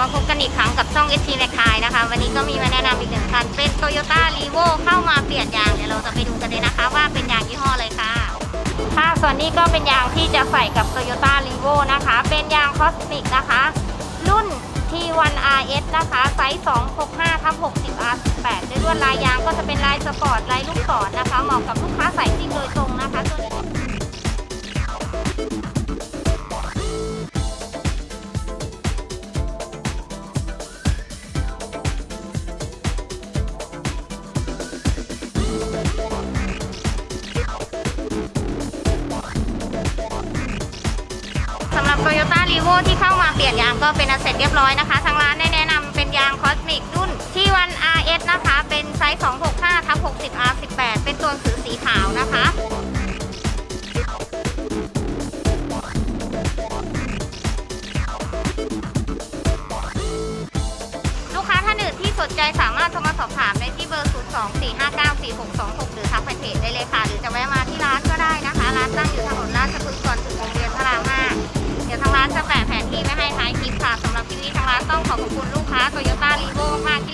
มาพบกันอีกครั้งกับช่อง ST แมคคายนะคะ วันนี้ก็มีมาแนะนำอีกหนึ่งคัน เป็น Toyota r e v o เข้ามาเปลี่ยนยาง เดี๋ยวเราจะไปดูกันเลยนะคะว่าเป็นยางยี่ห้ออะไรค่ะ ค่ะ ส่วนนี้ก็เป็นยางที่จะใส่กับ Toyota r e v o นะคะ เป็นยางคอสมิกนะคะ รุ่น T1RS นะคะไซส์265ทับ60 R18 ด้วยลวดลายยางก็จะเป็นลายสปอร์ตลายลูกศรนะคะ เหมาะกับลูกค้าสายซิ่งโดยตรง สำหรับ Toyota r e v o ที่เข้ามาเปลี่ยนยางก็เป็นอันเสร็จเรียบร้อยนะคะ ทางร้านได้แนะนำเป็นยางคอสมิกรุ่นที่วัน RS นะคะ เป็นไซส์ 265ทับ60 R18 เป็นตัวสือสีขาวนะคะลูกค้าท่านอื่นที่สนใจสามารถโทรมาสอบถาม ได้ที่เบอร์024594626 หรือทักแฟนเพจได้เลยค่ะ หรือจะแวะมาที่ร้านก็ได้นะคะ ร้านตั้งอยู่ถนนราชพฤกษ์ก่อนถึงโรงเรียนพระรามห้าเดี๋ยวทางร้านจะแปะแผนที่ไว้ให้ท้ายคลิปค่ะสำหรับที่นี้ทางร้านต้องขอขอบคุณลูกค้าโตโยต้ารีโวมากที่